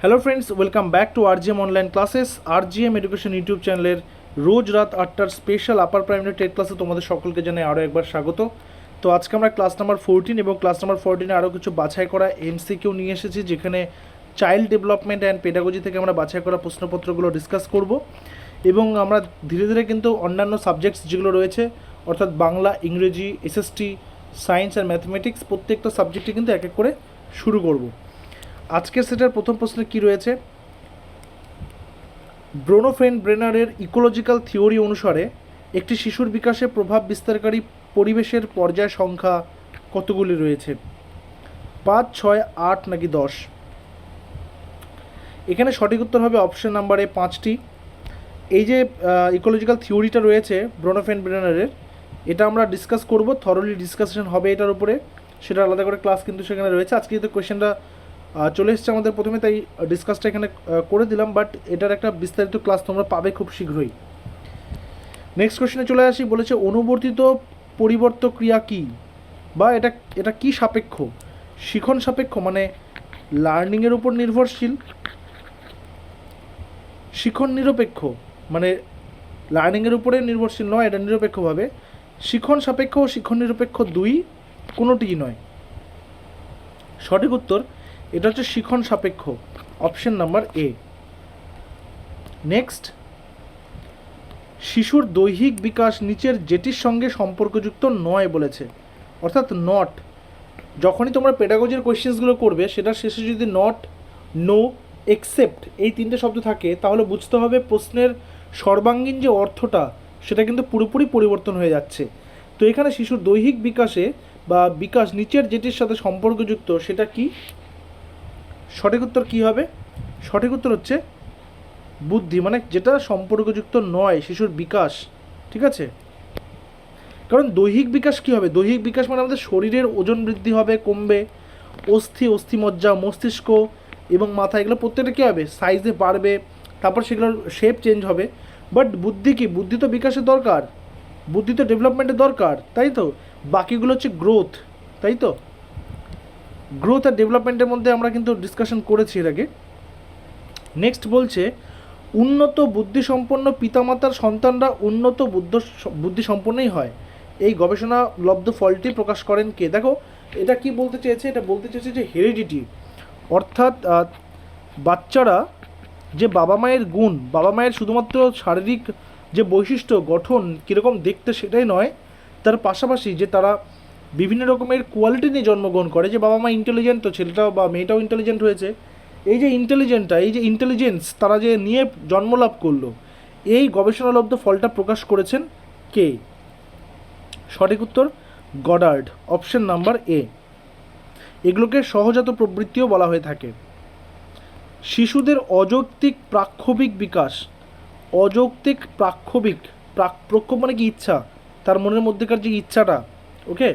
Hello friends welcome back to RGM online classes RGM education YouTube চ্যানেলের রোজ রাত আটটার স্পেশাল আপার প্রাইমারি টেট ক্লাসে তোমাদের সকলকে জানাই আরও একবার স্বাগত। তো আজকে আমরা ক্লাস নাম্বার ফোরটিন এবং ক্লাস নাম্বার ফোরটিনে আরও কিছু বাছাই করা এমসিকিউ নিয়ে এসেছি, যেখানে চাইল্ড ডেভেলপমেন্ট অ্যান্ড পেডাগজি থেকে আমরা বাছাই করা প্রশ্নপত্রগুলো ডিসকাস করব। এবং আমরা ধীরে ধীরে কিন্তু অন্যান্য সাবজেক্টস যেগুলো রয়েছে, অর্থাৎ বাংলা, ইংরেজি এসএসটি সায়েন্স আর ম্যাথমেটিক্স প্রত্যেকটা সাবজেক্টে কিন্তু এক এক করে শুরু করব। আজকের সেটার প্রথম প্রশ্নে কি রয়েছে? ব্রোনোফেন ব্রেনারের ইকোলজিক্যাল থিওরি অনুসারে একটি শিশুর বিকাশে প্রভাব বিস্তারকারী পরিবেশের পর্যায় সংখ্যা কতগুলি রয়েছে? পাঁচ, ছয়, আট নাকি দশ? এখানে সঠিক উত্তর হবে অপশন নাম্বারে পাঁচটি। এই যে ইকোলজিক্যাল থিওরিটা রয়েছে ব্রোনোফেন ব্রেনারের, এটা আমরা ডিসকাস করব থরলি ডিসকাশন হবে এটার উপরে। সেটা আলাদা করে ক্লাস কিন্তু সেখানে রয়েছে। আজকে যেহেতু কোয়েশ্চেনটা চলে এসেছে আমাদের প্রথমে, তাই ডিসকাসটা এখানে করে দিলাম বাট এটার একটা বিস্তারিত ক্লাস তোমরা পাবে খুব শীঘ্রই। নেক্সট কোশ্চেনে চলে আসি, বলেছে, অনুবর্তিত পরিবর্তক ক্রিয়া কী? বা এটা এটা কি সাপেক্ষ? শিখন সাপেক্ষ মানে লার্নিংয়ের উপর নির্ভরশীল। শিখন নিরপেক্ষ মানে লার্নিংয়ের উপরে নির্ভরশীল নয়, এটা নিরপেক্ষভাবে। শিখন সাপেক্ষ ও শিখন নিরপেক্ষ দুই, কোনোটিই নয়। সঠিক উত্তর এটা হচ্ছে শিখন সাপেক্ষ অপশন নাম্বার এ নেক্সট শিশুর দৈহিক বিকাশ নিচের যেটির সঙ্গে সম্পর্কযুক্ত নয় বলেছে। অর্থাৎ নট যখনই তোমরা পেডাগজির কোয়েশ্চেন্সগুলো করবে, সেটার শেষে যদি নট নো এক্সেপ্ট এই তিনটে শব্দ থাকে, তাহলে বুঝতে হবে প্রশ্নের সর্বাঙ্গীন যে অর্থটা, সেটা কিন্তু পুরোপুরি পরিবর্তন হয়ে যাচ্ছে। তো এখানে শিশুর দৈহিক বিকাশে বা বিকাশ নিচের যেটির সাথে সম্পর্কযুক্ত, সেটা কি? সঠিক উত্তর কী হবে? সঠিক উত্তর হচ্ছে বুদ্ধি মানে যেটা সম্পর্কযুক্ত নয়, শিশুর বিকাশ, ঠিক আছে? কারণ দৈহিক বিকাশ কী হবে? দৈহিক বিকাশ মানে আমাদের শরীরের ওজন বৃদ্ধি হবে, কমবে, অস্থি, অস্থিমজ্জা, মস্তিষ্ক এবং মাথা, এগুলো প্রত্যেকটা কী হবে? সাইজে বাড়বে, তারপর সেগুলোর শেপ চেঞ্জ হবে। বাট বুদ্ধি কি? বুদ্ধি তো বিকাশের দরকার, বুদ্ধি তো ডেভেলপমেন্টের দরকার, তাই তো? বাকিগুলো হচ্ছে গ্রোথ তাই তো? গ্রোথ আর ডেভেলপমেন্টের মধ্যে আমরা কিন্তু ডিসকাশন করেছি এর আগে। নেক্সট বলছে, উন্নত বুদ্ধিসম্পন্ন পিতামাতার সন্তানরা উন্নত বুদ্ধ বুদ্ধিসম্পন্নই হয়। এই গবেষণা লব্ধ ফলটি প্রকাশ করেন কে? দেখো, এটা কি বলতে চেয়েছে? এটা বলতে চেয়েছে যে হেরিডিটি অর্থাৎ বাচ্চারা যে বাবা মায়ের গুণ, বাবা মায়ের শুধুমাত্র শারীরিক যে বৈশিষ্ট্য, গঠন কীরকম দেখতে সেটাই নয়, তার পাশাপাশি যে তারা বিভিন্ন রকমের কোয়ালিটি নিয়ে জন্মগ্রহণ করে। যে বাবা মা ইন্টেলিজেন্ট তো ছেলেটাও বা মেয়েটাও ইন্টেলিজেন্ট হয়েছে। এই যে ইন্টেলিজেন্টটা এই যে ইন্টেলিজেন্স তারা যে নিয়ে জন্মলাভ করল, এই গবেষণালব্ধ ফলটা প্রকাশ করেছেন কে? সঠিক উত্তর, গডার্ড, অপশন নাম্বার এ। এগুলোকে সহজাত প্রবৃত্তিও বলা হয়ে থাকে। শিশুদের অযৌক্তিক প্রাক্ষবিক বিকাশ, অযৌক্তিক প্রাক্ষবিক প্রাক প্রক্ষোভ মানে কি ইচ্ছা? তার মনের মধ্যেকার যে ইচ্ছাটা ওকে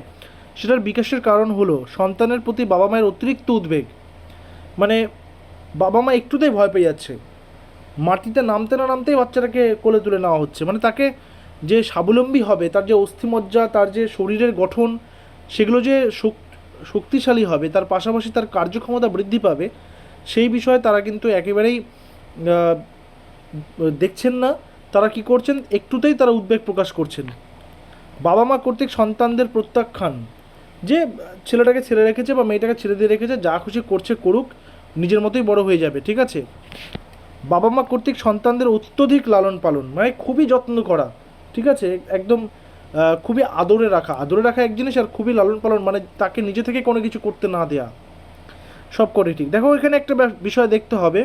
সেটার বিকাশের কারণ হলো সন্তানের প্রতি বাবা মায়ের অতিরিক্ত উদ্বেগ। মানে বাবা মা একটুতেই ভয় পেয়ে যাচ্ছে। মাটিতে নামতে না নামতেই বাচ্চাটাকে কোলে তুলে নেওয়া হচ্ছে। মানে তাকে যে স্বাবলম্বী হবে, তার যে অস্থিমজ্জা, তার যে শরীরের গঠন, সেগুলো যে শক- শক্তিশালী হবে, তার পাশাপাশি তার কার্যক্ষমতা বৃদ্ধি পাবে, সেই বিষয়ে তারা কিন্তু একেবারেই দেখছেন না। তারা কি করছেন? একটুতেই তারা উদ্বেগ প্রকাশ করছেন। বাবা মা কর্তৃক সন্তানদের প্রত্যাখ্যান। যে ছেলেটাকে ছেড়ে রেখেছে বা মেয়েটাকে ছেড়ে দিয়ে রেখেছে, যা খুশি করছে করুক, নিজের মতোই বড় হয়ে যাবে, ঠিক আছে? বাবা মা কর্তৃক সন্তানদের অত্যধিক লালন পালন মানে খুবই যত্ন করা, ঠিক আছে? একদম খুবই আদরে রাখা আদরে রাখা এক জিনিস আর খুবই লালন পালন মানে তাকে নিজে থেকে কোনো কিছু করতে না দেয়া, সব করে ঠিক। দেখো, এখানে একটা বিষয় দেখতে হবে,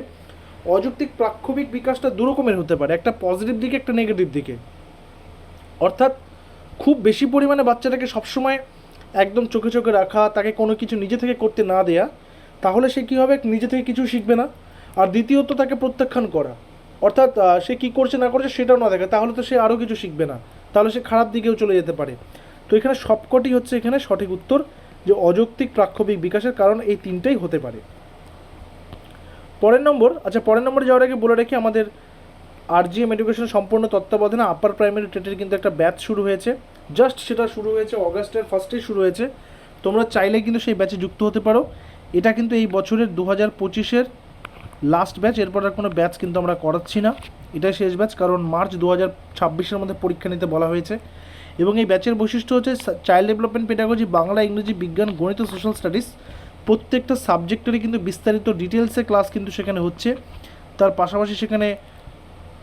অযৌক্তিক প্রাক্ষবিক বিকাশটা দু রকমের হতে পারে, একটা পজিটিভ দিকে, একটা নেগেটিভ দিকে। অর্থাৎ, খুব বেশি পরিমাণে বাচ্চাটাকে সবসময় একদম চোখে চোখে রাখা, তাকে কোনো কিছু নিজে থেকে করতে না দেয়া, তাহলে সে কী হবে? নিজে থেকে কিছু শিখবে না। আর দ্বিতীয়ত তাকে প্রত্যাখ্যান করা। অর্থাৎ সে কী করছে, না করছে সেটাও না দেখে। তাহলে তো সে আরও কিছু শিখবে না। তাহলে সে খারাপ দিকেও চলে যেতে পারে। তো এখানে সবকটি হচ্ছে এখানে সঠিক উত্তর, যে অযৌক্তিক প্রাক্ষবিক বিকাশের কারণ এই তিনটেই হতে পারে। পরের নম্বর আচ্ছা পরের নম্বরে যাওয়ার আগে বলে রাখি, আমাদের আরজিএম এডুকেশন সম্পূর্ণ তত্ত্বাবধানে আপার প্রাইমারি টেটের কিন্তু একটা ব্যাচ শুরু হয়েছে। জাস্ট সেটা শুরু হয়েছে অগাস্টের ফার্স্টেই শুরু হয়েছে। তোমরা চাইলে কিন্তু সেই ব্যাচে যুক্ত হতে পারো। এটা কিন্তু এই বছরের দু হাজার পঁচিশের লাস্ট ব্যাচ এরপর আর কোনো ব্যাচ কিন্তু আমরা করাচ্ছি না। এটাই শেষ ব্যাচ কারণ মার্চ দু হাজার ছাব্বিশের মধ্যে পরীক্ষা নিতে বলা হয়েছে। এবং এই ব্যাচের বৈশিষ্ট্য হচ্ছে চাইল্ড ডেভেলপমেন্ট পেডাগজি বাংলা, ইংরেজি, বিজ্ঞান, গণিত সোশ্যাল স্টাডিজ প্রত্যেকটা সাবজেক্টেরই কিন্তু বিস্তারিত ডিটেলসে ক্লাস কিন্তু সেখানে হচ্ছে। তার পাশাপাশি সেখানে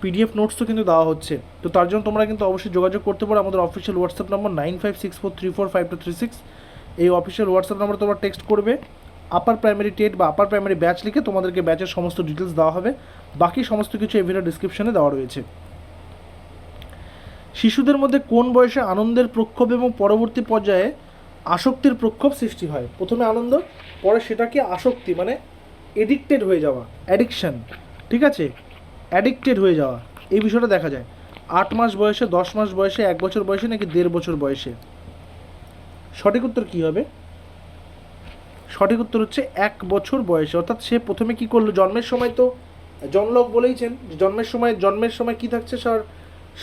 পিডিএফ নোটসও কিন্তু দেওয়া হচ্ছে। তো তার জন্য তোমরা কিন্তু অবশ্যই যোগাযোগ করতে পারো। আমাদের official WhatsApp number nine five six four three four five two three six এই অফিসিয়াল হোয়াটসঅ্যাপ নম্বর তোমরা টেক্সট করবে। আপার প্রাইমারি টেট বা আপার প্রাইমারি ব্যাচ লিখে তোমাদেরকে ব্যাচের সমস্ত ডিটেলস দেওয়া হবে। বাকি সমস্ত কিছু এই ভিডিও ডিসক্রিপশনে দেওয়া রয়েছে। শিশুদের মধ্যে কোন বয়সে আনন্দের প্রক্ষোভ এবং পরবর্তী পর্যায়ে আসক্তির প্রক্ষোভ সৃষ্টি হয়? প্রথমে আনন্দ, পরে সেটাকে আসক্তি মানে এডিক্টেড হয়ে যাওয়া অ্যাডিকশান ঠিক আছে? অ্যাডিক্টেড হয়ে যাওয়া। এই বিষয়টা দেখা যায়। আট মাস বয়সে, দশ মাস বয়সে, এক বছর বয়সে নাকি দেড় বছর বয়সে? সঠিক উত্তর কী হবে? সঠিক উত্তর হচ্ছে এক বছর বয়সে। অর্থাৎ সে প্রথমে কি করল? জন্মের সময় তো জনলোক বলেইছেন। জন্মের সময় জন্মের সময় কি থাকছে? স্যার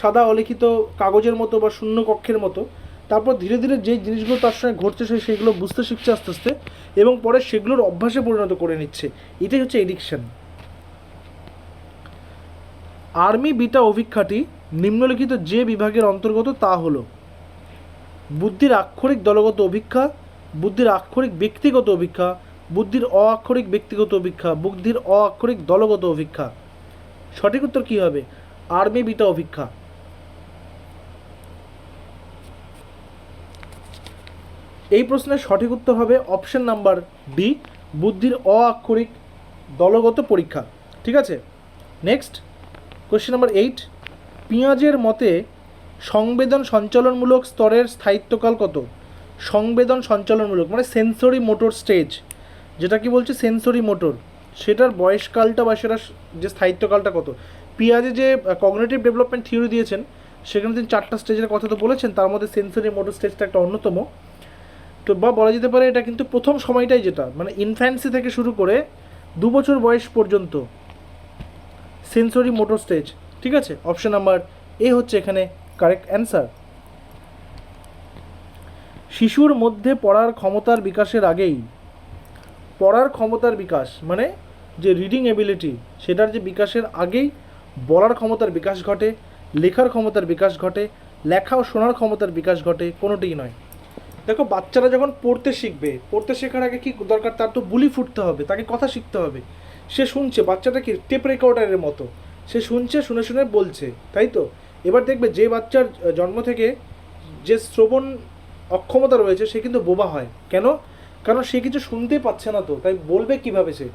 সাদা অলিখিত কাগজের মতো বা শূন্য কক্ষের মতো। তারপর ধীরে ধীরে যে জিনিসগুলো তার সঙ্গে ঘটছে, সে সেগুলো বুঝতে শিখছে আস্তে আস্তে এবং পরে সেগুলোর অভ্যাসে পরিণত করে নিচ্ছে। এটাই হচ্ছে এডিকশন আর্মি বিটা অভিক্ষাটি নিম্নলিখিত যে বিভাগের অন্তর্গত তা হল বুদ্ধির আক্ষরিক দলগত অভিক্ষা, বুদ্ধির আক্ষরিক ব্যক্তিগত অভিক্ষা, বুদ্ধির অআক্ষরিক ব্যক্তিগত অভিক্ষা, বুদ্ধির অআক্ষরিক দলগত অভিক্ষা। সঠিক উত্তর কী হবে? আর্মি বিটা অভিক্ষা। এই প্রশ্নের সঠিক উত্তর হবে অপশন নাম্বার ডি, বুদ্ধির অআক্ষরিক দলগত পরীক্ষা। ঠিক আছে? নেক্সট। কোশ্চেন নাম্বার এইট পেঁয়াজের মতে সংবেদন সঞ্চালনমূলক স্তরের স্থায়িত্বকাল কত? সংবেদন সঞ্চালনমূলক মানে সেন্সরি মোটর স্টেজ যেটা কি বলছে? সেন্সরি মোটর সেটার বয়সকালটা বা সেটার যে স্থায়িত্বকালটা কত? পিঁয়াজে যে কগনেটিভ ডেভেলপমেন্ট থিওরি দিয়েছেন, সেখানে তিনি চারটা স্টেজের কথা তো বলেছেন, তার মধ্যে সেন্সরি মোটর স্টেজটা একটা অন্যতম। তো বা বলা যেতে পারে এটা কিন্তু প্রথম সময়টাই যেটা মানে ইনফ্যান্সি থেকে শুরু করে দু বছর বয়স পর্যন্ত সেন্সরি মোটর স্টেজ ঠিক আছে? অপশন নাম্বার এ হচ্ছে এখানে কারেক্ট অ্যান্সার শিশুর মধ্যে পড়ার ক্ষমতার বিকাশের আগেই, পড়ার ক্ষমতার বিকাশ মানে যে রিডিং এবিলিটি সেটার যে বিকাশের আগেই বলার ক্ষমতার বিকাশ ঘটে, লেখার ক্ষমতার বিকাশ ঘটে, লেখা ও শোনার ক্ষমতার বিকাশ ঘটে, কোনোটিই নয়। দেখো, বাচ্চারা যখন পড়তে শিখবে, পড়তে শেখার আগে কি দরকার? তার তো বুলি ফুটতে হবে, তাকে কথা শিখতে হবে। সে শুনছে, বাচ্চাটা কি টেপ রেকর্ডারের মতো। সে শুনছে, শুনে শুনে বলছে, তাই তো? এবার দেখবে যে বাচ্চার জন্ম থেকে যে শ্রবণ অক্ষমতা রয়েছে, সে কিন্তু বোবা হয়। কেন? কারণ সে কিছু শুনতেই পাচ্ছে না তো, তাই বলবে কীভাবে সে?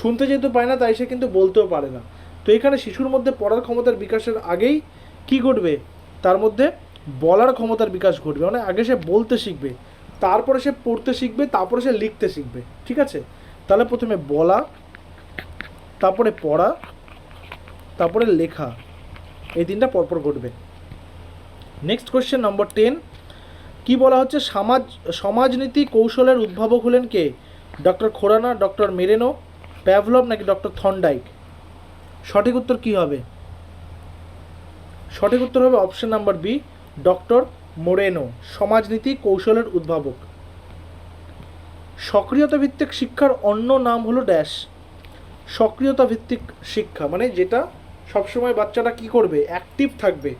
শুনতে যেহেতু পায় না, তাই সে কিন্তু বলতেও পারে না। তো এখানে শিশুর মধ্যে পড়ার ক্ষমতার বিকাশের আগেই কি ঘটবে? তার মধ্যে বলার ক্ষমতার বিকাশ ঘটবে। মানে আগে সে বলতে শিখবে, তারপরে সে পড়তে শিখবে, তারপরে সে লিখতে শিখবে। ঠিক আছে? তাহলে প্রথমে বলা তারপরে পড়া, তারপরে লেখা, এই তিনটা পরপর ঘটবে। নেক্সট কোয়েশ্চেন নম্বর টেন কি বলা হচ্ছে? সমাজ, সমাজনীতি কৌশলের উদ্ভাবক হলেন কে? Doctor Khorana doctor Moreno Pavlov নাকি ডক্টর থন্ডাইক সঠিক উত্তর কি হবে? সঠিক উত্তর হবে option number B doctor Moreno সমাজনীতি কৌশলের উদ্ভাবক। সক্রিয়তা ভিত্তিক শিক্ষার অন্য নাম হলো ড্যাশ সক্রিয়তা ভিত্তিক শিক্ষা মানে যেটা সবসময় বাচ্চাটা কি করবে? অ্যাক্টিভ থাকবে।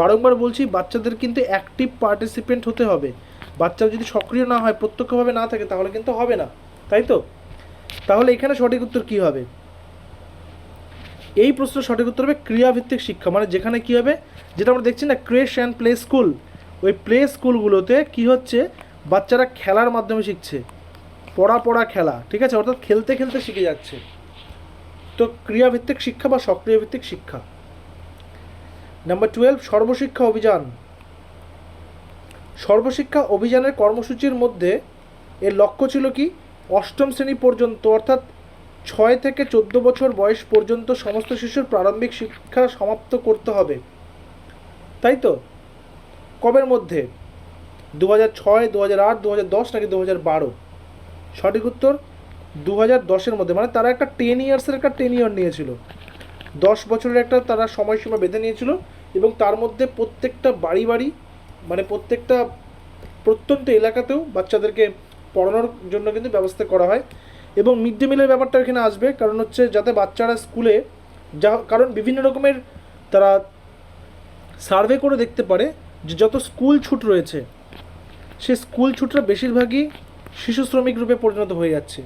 বারংবার বলছি, বাচ্চাদের কিন্তু অ্যাক্টিভ পার্টিসিপেন্ট হতে হবে। বাচ্চা যদি সক্রিয় না হয়, প্রত্যক্ষভাবে না থাকে, তাহলে কিন্তু হবে না। তাই তো? তাহলে এখানে সঠিক উত্তর কী হবে? এই প্রশ্নের সঠিক উত্তর হবে ক্রিয়াভিত্তিক শিক্ষা মানে যেখানে কী হবে? যেটা আমরা দেখছি না ক্রেশ অ্যান্ড প্লে স্কুল ওই প্লে স্কুলগুলোতে কি হচ্ছে? বাচ্চারা খেলার মাধ্যমে শিখছে। পড়া পড়া খেলা, ঠিক আছে? অর্থাৎ খেলতে খেলতে শিখে যাচ্ছে। তো ক্রিয়াভিত্তিক শিক্ষা বা সক্রিয় ভিত্তিক শিক্ষা। Number twelve Sarva Shiksha Abhiyan. সর্বশিক্ষা অভিযানের কর্মসূচির মধ্যে এর লক্ষ্য ছিল কি? অষ্টম শ্রেণি পর্যন্ত, অর্থাৎ ছয় থেকে চোদ্দ বছর বয়স পর্যন্ত সমস্ত শিশুর প্রারম্ভিক শিক্ষা সমাপ্ত করতে হবে। তাই তো? কবের মধ্যে? দু হাজার ছয় দু হাজার আট দু হাজার দশ নাকি দু হাজার বারো? সঠিক উত্তর দু হাজার দশের মধ্যে মানে তারা একটা টেন ইয়ার্সের একটা টেন ইয়ার নিয়েছিল। দশ বছরের একটা তারা সময়সীমা বেঁধে নিয়েছিল এবং তার মধ্যে প্রত্যেকটা বাড়ি বাড়ি মানে প্রত্যেকটা প্রত্যন্ত এলাকাতেও বাচ্চাদেরকে পড়ানোর জন্য কিন্তু ব্যবস্থা করা হয়। এবং মিড ডে মিলের ব্যাপারটা এখানে আসবে, কারণ হচ্ছে যাতে বাচ্চারা স্কুলে যা, কারণ বিভিন্ন রকমের তারা সার্ভে করে দেখতে পারে যে যত স্কুল ছুট রয়েছে, সে স্কুল ছুটরা বেশিরভাগই শিশু শ্রমিক রূপে পরিণত হয়ে যাচ্ছে।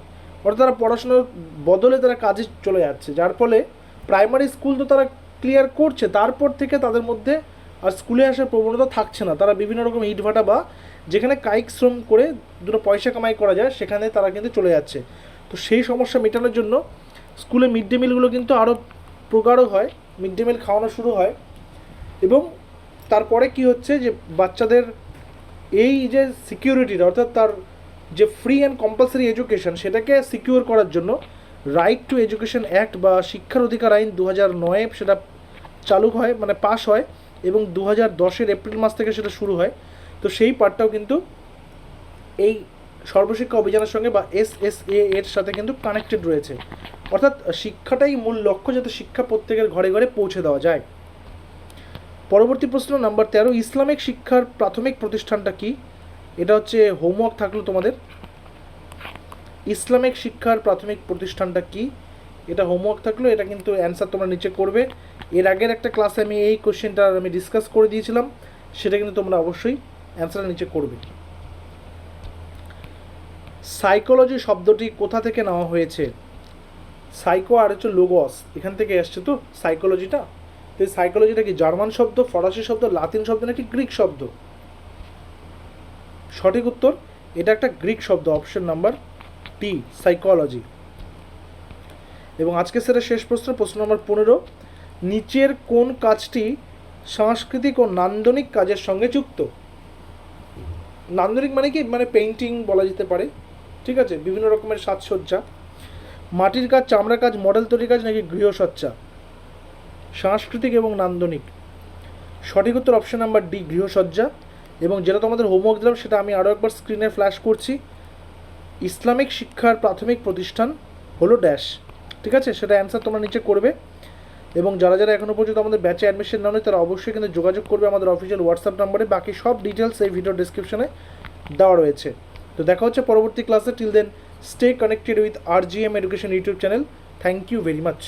অর্থাৎ তারা পড়াশোনার বদলে তারা কাজে চলে যাচ্ছে। যার ফলে প্রাইমারি স্কুল তো তারা ক্লিয়ার করছে, তারপর থেকে তাদের মধ্যে আর স্কুলে আসার প্রবণতা থাকছে না। তারা বিভিন্ন রকম ইটভাটা বা যেখানে কায়িক শ্রম করে দুটো পয়সা কামাই করা যায়, সেখানে তারা কিন্তু চলে যাচ্ছে। তো সেই সমস্যা মেটানোর জন্য স্কুলে মিড ডে মিলগুলো কিন্তু আরও প্রগাঢ় হয় মিড ডে মিল খাওয়ানো শুরু হয় এবং তারপরে কি হচ্ছে যে বাচ্চাদের এই যে সিকিউরিটিটা অর্থাৎ তার যে ফ্রি অ্যান্ড কম্পালসারি এডুকেশন সেটাকে সিকিউর করার জন্য রাইট টু এডুকেশন অ্যাক্ট বা শিক্ষার অধিকার আইন দু হাজার নয়ে সেটা চালু হয় মানে পাশ হয় এবং দু হাজার দশের এপ্রিল মাস থেকে সেটা শুরু হয়। তো সেই পার্টটাও কিন্তু এই সর্বশিক্ষা অভিযানের সঙ্গে বা এস এস এ এর সাথে কিন্তু কানেক্টেড রয়েছে। অর্থাৎ শিক্ষাটাই মূল লক্ষ্য যাতে শিক্ষা প্রত্যেকের ঘরে ঘরে পৌঁছে দেওয়া যায়। পরবর্তী প্রশ্ন নাম্বার তেরো, ইসলামিক শিক্ষার প্রাথমিক প্রতিষ্ঠানটা কি? এটা হচ্ছে হোমওয়ার্ক থাকল তোমাদের। ইসলামিক শিক্ষার প্রাথমিক প্রতিষ্ঠানটা কি? এটা হোমওয়ার্ক থাকল, এটা কিন্তু অ্যান্সার তোমরা নিচে করবে। এর আগের একটা ক্লাসে আমি এই কোশ্চেনটা আমি ডিসকাস করে দিয়েছিলাম, সেটা কিন্তু তোমরা অবশ্যই অ্যান্সার নিচে করবে। সাইকোলজি শব্দটি কোথা থেকে নেওয়া হয়েছে? সাইকো আর হচ্ছে লোগস এখান থেকে আসছে তো সাইকোলজিটা তো সাইকোলজিটা কি জার্মান শব্দ, ফরাসি শব্দ, লাতিন শব্দ নাকি গ্রিক শব্দ? সঠিক উত্তর, এটা একটা গ্রিক শব্দ, অপশন নাম্বার টি সাইকোলজি এবং আজকে সেটা শেষ প্রশ্ন প্রশ্ন নম্বর পনেরো, নিচের কোন কাজটি সাংস্কৃতিক ও নান্দনিক কাজের সঙ্গে যুক্ত? নান্দনিক মানে কি? মানে পেইন্টিং বলা যেতে পারে, ঠিক আছে? বিভিন্ন রকমের সাজসজ্জা। মাটির কাজ, চামড়া কাজ মডেল তৈরি কাজ, নাকি গৃহসজ্জা? সাংস্কৃতিক এবং নান্দনিক। সঠিক উত্তর অপশন নাম্বার ডি, গৃহসজ্জা। এবং যেটা তোমাদের হোমওয়ার্ক দিলাম, সেটা আমি আরও একবার স্ক্রিনে ফ্ল্যাশ করছি। ইসলামিক শিক্ষার প্রাথমিক প্রতিষ্ঠান হলো ড্যাশ ঠিক আছে? সেটা অ্যান্সার তোমরা নিচে করবে। এবং যারা যারা এখনও পর্যন্ত আমাদের ব্যাচে অ্যাডমিশন নেওয়া তারা অবশ্যই কিন্তু যোগাযোগ করবে আমাদের অফিসিয়াল হোয়াটসঅ্যাপ নাম্বারে বাকি সব ডিটেলস এই ভিডিও ডিসক্রিপশনে দেওয়া রয়েছে। তো দেখা হচ্ছে পরবর্তী ক্লাসে till then stay connected with R G M education YouTube channel thank you very much